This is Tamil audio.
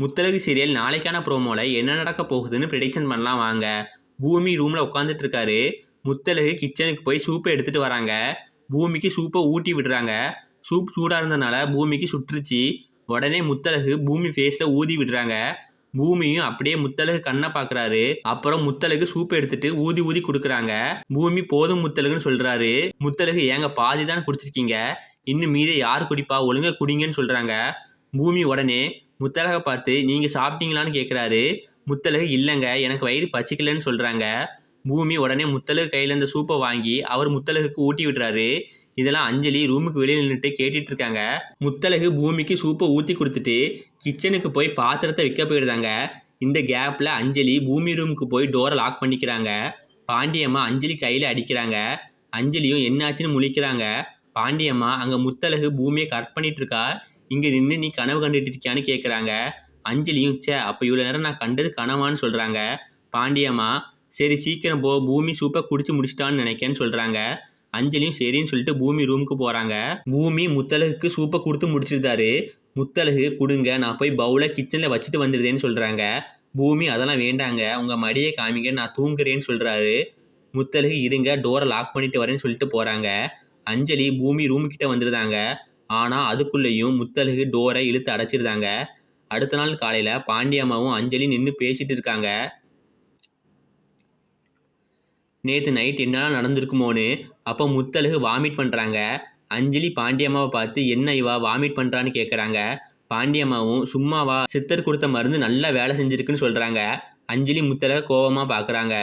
முத்தழகு சீரியல் நாளைக்கான ப்ரோமோவில் என்ன நடக்க போகுதுன்னு ப்ரிடிக்ஷன் பண்ணலாம் வாங்க. பூமி ரூமில் உட்காந்துட்டு இருக்காரு முத்தழகு கிச்சனுக்கு போய் சூப்பை எடுத்துகிட்டு வராங்க. பூமிக்கு சூப்பை ஊட்டி விடுறாங்க. சூப் சூடாக இருந்தனால பூமிக்கு சுற்றுச்சு. உடனே முத்தழகு பூமி ஃபேஸில் ஊதி விடுறாங்க. பூமியும் அப்படியே முத்தழகு கண்ணை பார்க்குறாரு அப்புறம் முத்தழகு சூப் எடுத்துட்டு ஊதி ஊதி கொடுக்குறாங்க. பூமி போதும் முத்தழகுன்னு சொல்கிறாரு முத்தழகு ஏங்க பாதி தான் குடிச்சிருக்கீங்க? இன்னும் மீதே யார் குடிப்பா? ஒழுங்காக குடிங்கன்னு சொல்கிறாங்க பூமி உடனே முத்தழகை பார்த்து நீங்க சாப்பிட்டீங்களான்னு கேட்குறாரு முத்தலகு இல்லைங்க எனக்கு வயிறு பசிக்கலன்னு சொல்றாங்க. பூமி உடனே முத்தலகு கையில இருந்த சூப்பை வாங்கி அவர் முத்தலகுக்கு ஊட்டி விடுறாரு. இதெல்லாம் அஞ்சலி ரூமுக்கு வெளியில் நின்றுட்டு கேட்டுட்டு இருக்காங்க. முத்தலகு பூமிக்கு சூப்பை ஊற்றி கொடுத்துட்டு கிச்சனுக்கு போய் பாத்திரத்தை விற்க போயிடுறாங்க. இந்த கேப்பில் அஞ்சலி பூமி ரூமுக்கு போய் டோரை லாக் பண்ணிக்கிறாங்க. பாண்டியம்மா அஞ்சலி கையில் அடிக்கிறாங்க. அஞ்சலியும் என்னாச்சுன்னு முழிக்கிறாங்க. பாண்டியம்மா அங்கே முத்தலகு பூமியை கட் பண்ணிட்டு இருக்கா. இங்கே நின்று நீ கனவு கண்டுட்டு இருக்கியான்னு கேட்குறாங்க அஞ்சலியும் ச்சே அப்போ இவ்வளோ நேரம் நான் கண்டது கனவான்னு சொல்கிறாங்க பாண்டியம்மா சரி சீக்கிரம் போ பூமி சூப்பை குடிச்சு முடிச்சிட்டான்னு நினைக்கேன்னு சொல்கிறாங்க அஞ்சலியும் சரின்னு சொல்லிட்டு பூமி ரூமுக்கு போகிறாங்க பூமி முத்தழகுக்கு சூப்பை கொடுத்து முடிச்சிருந்தாரு முத்தலகு கொடுங்க நான் போய் பவுலை கிச்சனில் வச்சுட்டு வந்துடுதேன்னு சொல்கிறாங்க பூமி அதெல்லாம் வேண்டாங்க உங்கள் மடியை காமிங்க நான் தூங்குறேன்னு சொல்கிறாரு முத்தலகு இருங்க டோரை லாக் பண்ணிட்டு வரேன்னு சொல்லிட்டு போகிறாங்க அஞ்சலி பூமி ரூம் கிட்ட வந்துருந்தாங்க ஆனால் அதுக்குள்ளேயும் முத்தழகு டோரை இழுத்து அடைச்சிருந்தாங்க. அடுத்த நாள் காலையில் பாண்டியம்மாவும் அஞ்சலி நின்று பேசிட்டு இருக்காங்க. நேற்று நைட் என்னெல்லாம் நடந்திருக்குமோன்னு அப்போ முத்தழகு வாமிட் பண்ணுறாங்க அஞ்சலி பாண்டியம்மாவை பார்த்து என்ன இவா வாமிட் பண்ணுறான்னு கேட்குறாங்க பாண்டியம்மாவும் சும்மாவா சித்தர் கொடுத்த மருந்து நல்லா வேலை செஞ்சிருக்குன்னு சொல்கிறாங்க அஞ்சலி முத்தழக கோபமாக பார்க்குறாங்க